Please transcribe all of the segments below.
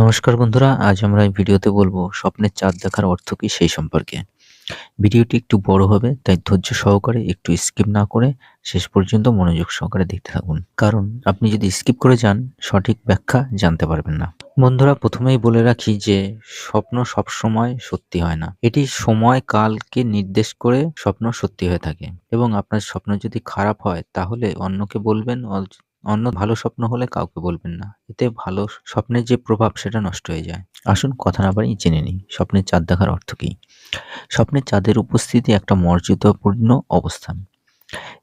নমস্কার বন্ধুরা, আজ আমরা এই ভিডিওতে বলব স্বপ্নের চাঁদ দেখার অর্থ কি সেই সম্পর্কে। ভিডিওটি একটু বড় হবে, তাই ধৈর্য সহকারে একটু স্কিপ না করে শেষ পর্যন্ত মনোযোগ সহকারে দেখতে থাকুন। কারণ আপনি যদি স্কিপ করে যান, সঠিক ব্যাখ্যা জানতে পারবেন না। বন্ধুরা, প্রথমেই বলে রাখি যে স্বপ্ন সবসময় সত্যি হয় না। এটি সময় কালকে নির্দেশ করে স্বপ্ন সত্যি হয়ে থাকে। এবং আপনার স্বপ্ন যদি খারাপ হয়, তাহলে অন্যকে বলবেন অন্য ভালো স্বপ্ন হলে কাউকে বলবেন না। এতে ভালো স্বপ্নের যে প্রভাব, সেটা নষ্ট হয়ে যায়। আসুন কথা না বাড়ি জেনে নিই, স্বপ্নের চাঁদ দেখার অর্থ কী? স্বপ্নের চাঁদের উপস্থিতি একটা মর্যাদাপূর্ণ অবস্থান।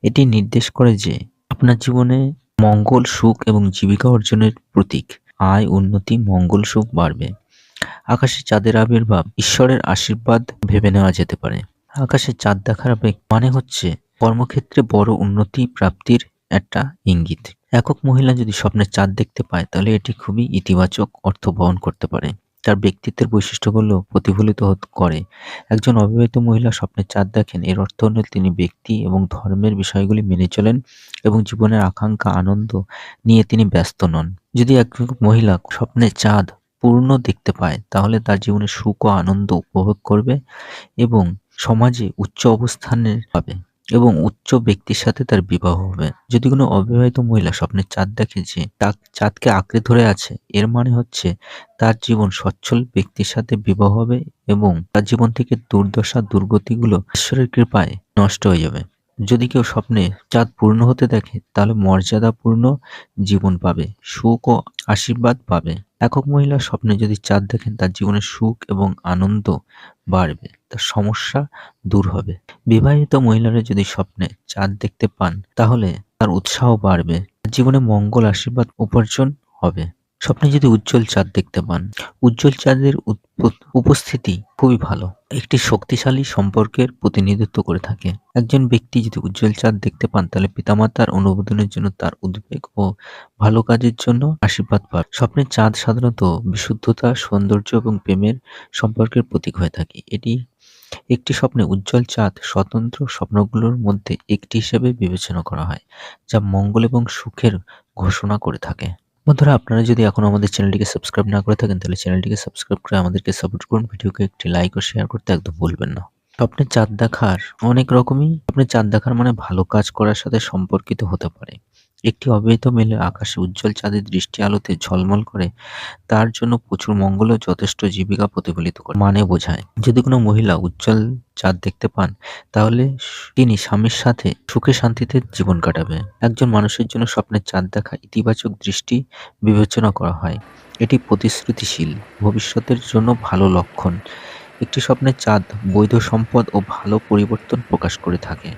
এটি নির্দেশ করে যে আপনার জীবনে মঙ্গল, সুখ এবং জীবিকা অর্জনের প্রতীক। আয়, উন্নতি, মঙ্গল, সুখ বাড়বে। আকাশে চাঁদের আবির্ভাব ঈশ্বরের আশীর্বাদ ভেবে নেওয়া যেতে পারে। আকাশে চাঁদ দেখার মানে হচ্ছে কর্মক্ষেত্রে বড় উন্নতি প্রাপ্তির একটা ইঙ্গিত। একক মহিলা যদি স্বপ্নের চাঁদ দেখতে পায়, তাহলে এটি খুবই ইতিবাচক অর্থ বহন করতে পারে। তার ব্যক্তিত্বের বৈশিষ্ট্যগুলো প্রতিফলিত করে। একজন অবিবাহিত মহিলা স্বপ্নের চাঁদ দেখেন, এর অর্থ হল তিনি ব্যক্তি এবং ধর্মের বিষয়গুলি মেনে চলেন এবং জীবনের আকাঙ্ক্ষা, আনন্দ নিয়ে তিনি ব্যস্ত নন। যদি এক মহিলা স্বপ্নের চাঁদ পূর্ণ দেখতে পায়, তাহলে তার জীবনে সুখ ও আনন্দ উপভোগ করবে এবং সমাজে উচ্চ অবস্থানের পাবে। এবং উচ্চ ব্যক্তির সাথে তার বিবাহ হবে। যদি কোনো অবিবাহিত মহিলা স্বপ্নের চাঁদ দেখে যে তা চাঁদকে আঁকড়ে ধরে আছে, এর মানে হচ্ছে তার জীবন সচ্ছল ব্যক্তির সাথে বিবাহ হবে এবং তার জীবন থেকে দুর্দশা, দুর্গতিগুলো ঈশ্বরের কৃপায় নষ্ট হয়ে যাবে। যদি কেউ স্বপ্নে চাঁদ পূর্ণ হতে দেখে, তাহলে মর্যাদাপূর্ণ জীবন পাবে, সুখ ও আশীর্বাদ পাবে। একক মহিলা স্বপ্নে যদি চাঁদ দেখেন, তার জীবনে সুখ এবং আনন্দ বাড়বে, তার সমস্যা দূর হবে। বিবাহিত মহিলারা যদি স্বপ্নে চাঁদ দেখতে পান, তাহলে তার উৎসাহ বাড়বে, তার জীবনে মঙ্গল আশীর্বাদ উপার্জন হবে। স্বপ্নে যদি উজ্জ্বল চাঁদ দেখতে পান, উজ্জ্বল চাঁদের উপস্থিতি খুবই ভালো। একটি শক্তিশালী সম্পর্কের প্রতিনিধিত্ব করে থাকে। একজন ব্যক্তি যদি উজ্জ্বল চাঁদ দেখতে পান, তাহলে পিতামাতার অনুমোদনের জন্য তার উদ্বেগ ও ভালো কাজের জন্য আশীর্বাদ পান। স্বপ্নের চাঁদ সাধারণত বিশুদ্ধতা, সৌন্দর্য এবং প্রেমের সম্পর্কের প্রতীক হয়ে থাকে। এটি একটি স্বপ্নে উজ্জ্বল চাঁদ স্বতন্ত্র স্বপ্নগুলোর মধ্যে একটি হিসেবে বিবেচনা করা হয়, যা মঙ্গল এবং সুখের ঘোষণা করে থাকে। বন্ধুরা, আপনারা যদি এখন আমাদের চ্যানেলটিকে সাবস্ক্রাইব না করে থাকেন, তাহলে চ্যানেলটিকে সাবস্ক্রাইব করে আমাদেরকে সাপোর্ট করুন। ভিডিওকে একটি লাইক ও শেয়ার করতে একদম ভুলবেন না। তো আপনি চাঁদ দেখার অনেক রকমই আপনি চাঁদ দেখার মানে ভালো কাজ করার সাথে সম্পর্কিত হতে পারে। একটি অবিবাহিত মেলে আকাশে উজ্জ্বল চাঁদের দৃষ্টি আলোতে ঝলমল করে, তার জন্য প্রচুর মঙ্গল ও যথেষ্ট জীবিকা প্রতিফলিত করে। মানে বোঝায়, যদি কোনো মহিলা উজ্জ্বল চাঁদ দেখতে পান, তাহলে তিনি স্বামীর সাথে সুখে শান্তিতে জীবন কাটাবে। একজন মানুষের জন্য স্বপ্নের চাঁদ দেখা ইতিবাচক দৃষ্টি বিবেচনা করা হয়। এটি প্রতিশ্রুতিশীল, ভবিষ্যতের জন্য ভালো লক্ষণ। একটি স্বপ্নের চাঁদ বৈধ সম্পদ ও ভালো পরিবর্তন প্রকাশ করে থাকে।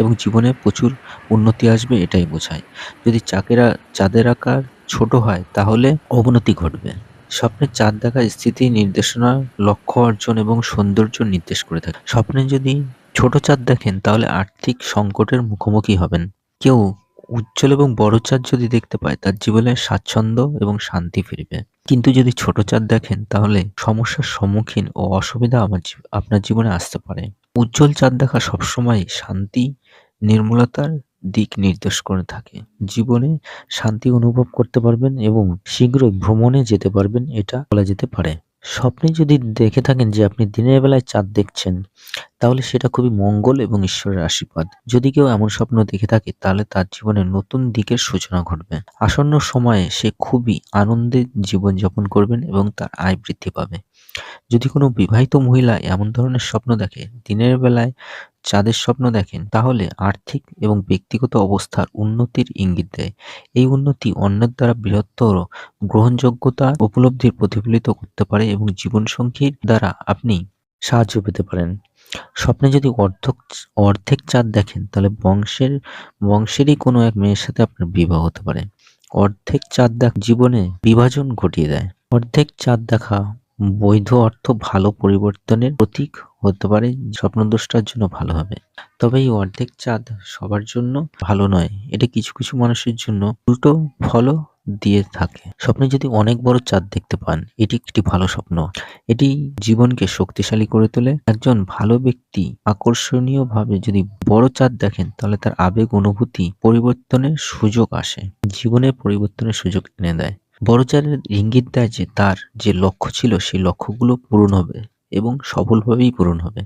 এবং জীবনে প্রচুর উন্নতি আসবে, এটাই বোঝায়। যদি চাকেরা, চাঁদের আকার ছোট হয়, তাহলে অবনতি ঘটবে। স্বপ্নের চাঁদ দেখা স্থিতি নির্দেশনা, লক্ষ্য অর্জন এবং সৌন্দর্য নির্দেশ করে থাকে। স্বপ্নে যদি ছোট চাঁদ দেখেন, তাহলে আর্থিক সংকটের মুখোমুখি হবেন। কেউ উজ্জ্বল এবং বড় চাঁদ যদি দেখতে পায়, তার জীবনে স্বাচ্ছন্দ্য এবং শান্তি ফিরবে। কিন্তু যদি ছোট চাঁদ দেখেন, তাহলে সমস্যার সম্মুখীন ও অসুবিধা আমার আপনার জীবনে আসতে পারে। উজ্জ্বল চাঁদ দেখা সবসময় শান্তি নির্মলতার দিক নির্দেশ করে থাকে। জীবনে শান্তি অনুভব করতে পারবেন এবং শীঘ্রই ভ্রমণে যেতে পারবেন, এটা বলা যেতে পারে। স্বপ্নে যদি দেখে থাকেন যে আপনি দিনের বেলায় চাঁদ দেখছেন, তাহলে সেটা খুবই মঙ্গল এবং ঈশ্বরের আশীর্বাদ। যদি কেউ এমন স্বপ্ন দেখে থাকে, তাহলে তার জীবনে নতুন দিকের সূচনা ঘটবে। আসন্ন সময়ে সে খুবই আনন্দে জীবনযাপন করবেন এবং তার আয় বৃদ্ধি পাবে। যদি কোনো বিবাহিত মহিলা এমন ধরনের স্বপ্ন দেখে, দিনের বেলায় চাঁদের স্বপ্ন দেখেন, তাহলে আর্থিক এবং ব্যক্তিগত অবস্থার উন্নতির ইঙ্গিত দেয়। এই উন্নতি অন্যের দ্বারা বৃহত্তর গ্রহণযোগ্যতা উপলব্ধির প্রতিফলিত করতে পারে এবং জীবনসঙ্গীর দ্বারা আপনি সাহায্য পেতে পারেন। স্বপ্নে যদি অর্ধক, অর্ধেক চাঁদ দেখেন, তাহলে বংশের, বংশেরই কোনো এক মেয়ের সাথে আপনার বিবাহ হতে পারে। অর্ধেক চাঁদ দেখ জীবনে বিভাজন ঘটিয়ে দেয়। অর্ধেক চাঁদ দেখা বৈধ অর্থ ভালো পরিবর্তনের প্রতীক হতে পারে, স্বপ্নদ্রষ্টার জন্য ভালো হবে। তবে এই অর্ধেক চাঁদ সবার জন্য ভালো নয়। এটা কিছু কিছু মানুষের জন্য উল্টো ফলও দিয়ে থাকে। স্বপ্নে যদি অনেক বড় চাঁদ দেখতে পান, এটি একটি ভালো স্বপ্ন। এটি জীবনকে শক্তিশালী করে তোলে। একজন ভালো ব্যক্তি আকর্ষণীয় ভাবে যদি বড় চাঁদ দেখেন, তাহলে তার আবেগ, অনুভূতি পরিবর্তনের সুযোগ আসে। জীবনে পরিবর্তনের সুযোগ এনে দেয়। বড় চাঁদের ইঙ্গিত দেয় যে তার যে লক্ষ্য ছিল, সেই লক্ষ্যগুলো পূরণ হবে এবং সফলভাবেই পূরণ হবে।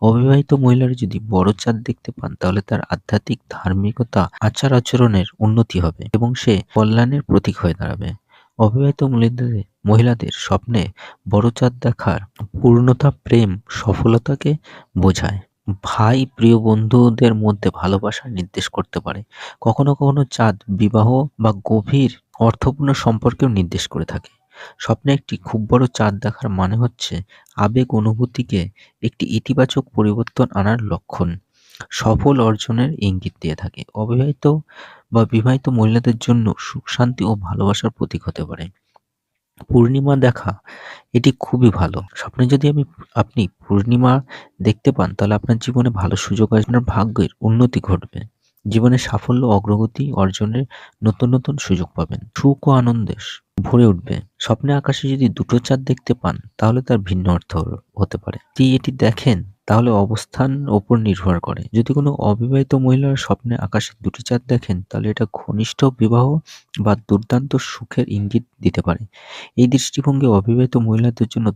অবিবাহিত মহিলারা যদি বড় চাঁদ দেখতে পান, তাহলে তার আধ্যাত্মিক, ধার্মিকতা আচার আচরণের উন্নতি হবে এবং সে কল্যাণের প্রতীক হয়ে দাঁড়াবে। অবিবাহিত মহিলাদের মহিলাদের স্বপ্নে বড় চাঁদ দেখার পূর্ণতা, প্রেম, সফলতাকে বোঝায়। ভাই, প্রিয় বন্ধুদের মধ্যে ভালোবাসা নির্দেশ করতে পারে। কখনো কখনো চাঁদ বিবাহ বা গভীর অর্থপূর্ণ সম্পর্কেও নির্দেশ করে থাকে। স্বপ্নে একটি খুব বড় চাঁদ দেখার মানে হচ্ছে আবেগ অনুভূতিকে একটি ইতিবাচক পরিবর্তন আনার লক্ষণ। সফল অর্জনের ইঙ্গিত দিয়ে থাকে। অবিবাহিত বা বিবাহিত মহিলাদের জন্য সুখ, শান্তি ও ভালোবাসার প্রতীক হতে পারে। পূর্ণিমা দেখা, এটি খুবই ভালো। স্বপ্নে যদি আমি, আপনি পূর্ণিমা দেখতে পান, তাহলে আপনার জীবনে ভালো সুযোগ আসবে ভাগ্যের উন্নতি ঘটবে। জীবনে সাফল্য, অগ্রগতি অর্জনের নতুন নতুন সুযোগ পাবেন। সুখ ও আনন্দে ভরে উঠবে। স্বপ্নে আকাশে যদি দুটো চাঁদ দেখতে পান, তাহলে তার ভিন্ন অর্থ হতে পারে। যদি এটি দেখেন, তাহলে অবস্থান ওপর নির্ভর করে। যদি কোনো অবিবাহিত মহিলার স্বপ্নে আকাশে দুটি চাঁদ দেখেন, তাহলে এটা ঘনিষ্ঠ বিবাহ বা দুর্দান্ত সুখের ইঙ্গিত দিতে পারে। এই দৃষ্টিভঙ্গি অবিবাহিত মহিলাদের জন্য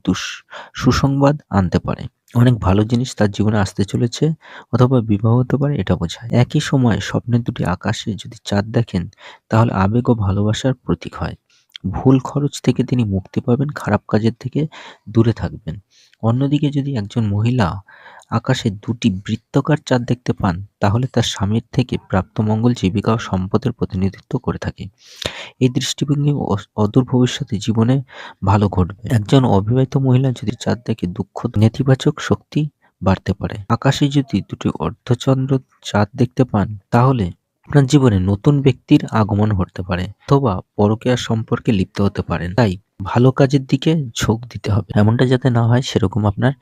সুসংবাদ আনতে পারে। অনেক ভালো জিনিস তার জীবনে আসতে চলেছে অথবা বিবাহ হতে পারে, এটা বোঝায়। একই সময় স্বপ্নের দুটি আকাশে যদি চাঁদ দেখেন, তাহলে আবেগ ও ভালোবাসার প্রতীক হয়। ভুল খরচ থেকে তিনি মুক্তি পাবেন, খারাপ কাজের থেকে দূরে থাকবেন। অন্যদিকে যদি একজন মহিলা আকাশে দুটি বৃত্তকার চাঁদ দেখতে পান, তাহলে তার স্বামীর থেকে প্রাপ্ত মঙ্গল জীবিকা ও সম্পদের প্রতিনিধিত্ব করে থাকে। এই দৃষ্টিভঙ্গি অদূর ভবিষ্যতে জীবনে ভালো ঘটবে। একজন অবিবাহিত মহিলা যদি চাঁদ দেখে দুঃখ, নেতিবাচক শক্তি বাড়তে পারে, আকাশে যদি দুটি অর্ধচন্দ্র চাঁদ দেখতে পান, তাহলে আপনার জীবনে নতুন ব্যক্তির আগমন ঘটতে পারে অথবা পরকীয়ার সম্পর্কে লিপ্ত হতে পারেন। তাই ভালো কাজের দিকে ঝোঁক দিতে হবে। এমনটা যাতে না হয়, সেরকম আপনার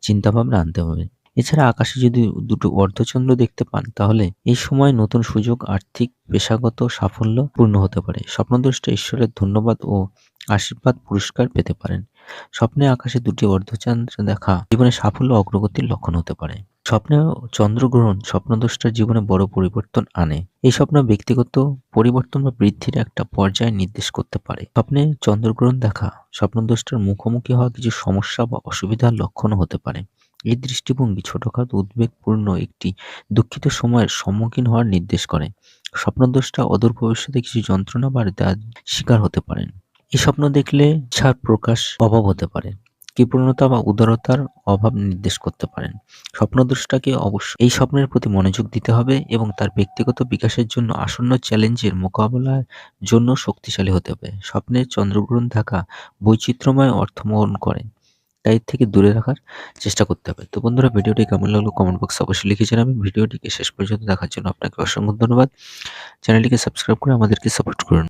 চিন্তা ভাবনা আনতে হবে। এছাড়া আকাশে যদি দুটো অর্ধচন্দ্র দেখতে পান, তাহলে এই সময় নতুন সুযোগ, আর্থিক, পেশাগত সাফল্য পূর্ণ হতে পারে। স্বপ্নদ্রষ্টা ঈশ্বরের ধন্যবাদ ও আশীর্বাদ পুরস্কার পেতে পারেন। স্বপ্নে আকাশে দুটি অর্ধচন্দ্র দেখা জীবনে সাফল্য অগ্রগতির লক্ষণ হতে পারে। স্বপ্নে চন্দ্রগ্রহণ, স্বপ্নদ্রষ্টার জীবনে বড় পরিবর্তন আনে। এই স্বপ্ন ব্যক্তিগত পরিবর্তন বা বৃদ্ধির একটা পর্যায় নির্দেশ করতে পারে। স্বপ্নে চন্দ্রগ্রহণ দেখা, স্বপ্নদ্রষ্টার মুখোমুখি হওয়া কিছু সমস্যা বা অসুবিধার লক্ষণও হতে পারে। এই দৃষ্টিভঙ্গি ছোটখাটো উদ্বেগপূর্ণ একটি দুঃখিত সময়ের সম্মুখীন হওয়ার নির্দেশ করে। স্বপ্নদ্রষ্টা অদূর ভবিষ্যতে কিছু যন্ত্রণা বা শিকার হতে পারেন। এই স্বপ্ন দেখলে ইচ্ছার প্রকাশ অভাব হতে পারে। কৃপণতা বা উদারতার অভাব নির্দেশ করতে পারেন। স্বপ্নদ্রষ্টাকে অবশ্য এই স্বপ্নের প্রতি মনোযোগ দিতে হবে এবং তার ব্যক্তিগত বিকাশের জন্য আসন্ন চ্যালেঞ্জের মোকাবেলার জন্য শক্তিশালী হতে হবে। স্বপ্নের চন্দ্রগ্রহণ থাকা বৈচিত্র্যময় অর্থবহন করে। তাই থেকে দূরে রাখার চেষ্টা করতে হবে। তো বন্ধুরা, ভিডিওটি কেমন লাগল কমেন্ট বক্সে অবশ্যই লিখে জানাবেন। ভিডিওটিকে শেষ পর্যন্ত দেখার জন্য আপনাকে অসংখ্য ধন্যবাদ। চ্যানেলটিকে সাবস্ক্রাইব করে আমাদেরকে সাপোর্ট করুন।